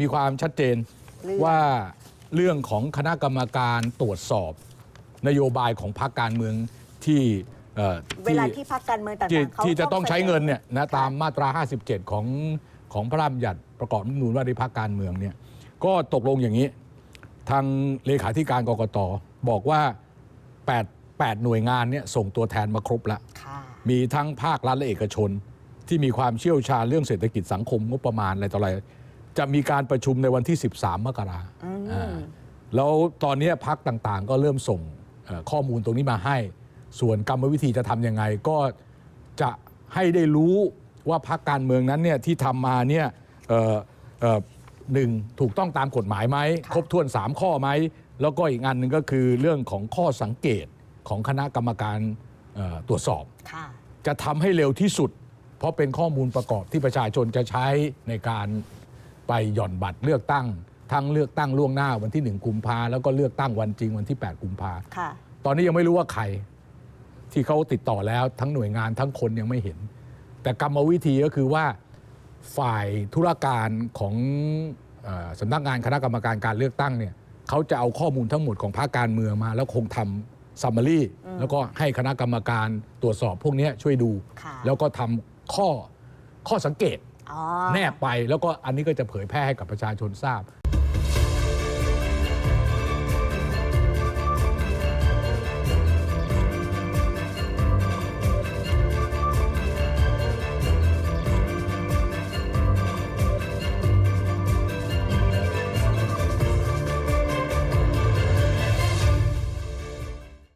มีความชัดเจนเรื่องว่าเรื่องของคณะกรรมการตรวจสอบ นโยบายของพรรคการเมืองที่เอ่อเวลาที่พักการเมืองต่างที่ๆเขาที่จะต้องใช้เงินเนี่ยนะค่ะตามมาตรา 57 ของของพระราชบัญญัติประกอบรัฐธรรมนูญว่าด้วยพรรคการเมืองเนี่ยก็ตกลงอย่างนี้ ทางเลขาธิการกกตบอกว่า 8 8 หน่วยงานเนี่ยส่งตัวแทนมาครบแล้วค่ะมีทั้งภาครัฐและเอกชน ที่มีความเชี่ยวชาญเรื่องเศรษฐกิจสังคมงบประมาณอะไรต่ออะไร จะมีการประชุมในวันที่ 13 มกราอืมอ่าแล้วตอนนี้พักต่างๆ ก็เริ่มส่งเอ่อข้อมูลตรงนี้มาให้ ส่วนกรรมวิธีจะทำยังไงก็จะให้ได้รู้ว่าพักการเมืองนั้นเนี่ยที่ทำมาเนี่ยเอ่อเอ่อหนึ่งถูกต้องตามกฎหมายไหมค่ะครบถ้วน 3 ข้อไหม แล้วก็อีกอันหนึ่งก็คือเรื่องของข้อสังเกตของคณะกรรมการเอ่อตรวจสอบค่ะจะทำให้เร็วที่สุด เพราะเป็นข้อมูลประกอบที่ประชาชนจะใช้ในการ ไปหย่อนบัตรเลือกตั้ง ทั้งเลือกตั้งล่วงหน้าวันที่ 1 กุมภาแล้วก็เลือกตั้งวันจริงวันที่ 8 กุมภาค่ะตอนนี้ยังไม่รู้ว่าใครที่เขาติดต่อแล้วทั้งหน่วยงานทั้งคนยังไม่เห็น แต่กรรมวิธีก็คือว่าฝ่ายธุรการของเออสำนักงานคณะกรรมการการเลือกตั้งเนี่ยเขาจะเอาข้อมูลทั้งหมดของภาคการเมืองมา แล้วคงทำซัมมารีแล้วก็ให้คณะกรรมการตรวจสอบพวกเนี้ยช่วยดูค่ะแล้วก็ทำข้อข้อสังเกตอ๋อ แน่ไปแล้วก็อันนี้ก็จะเผยแพร่ให้กับประชาชนทราบ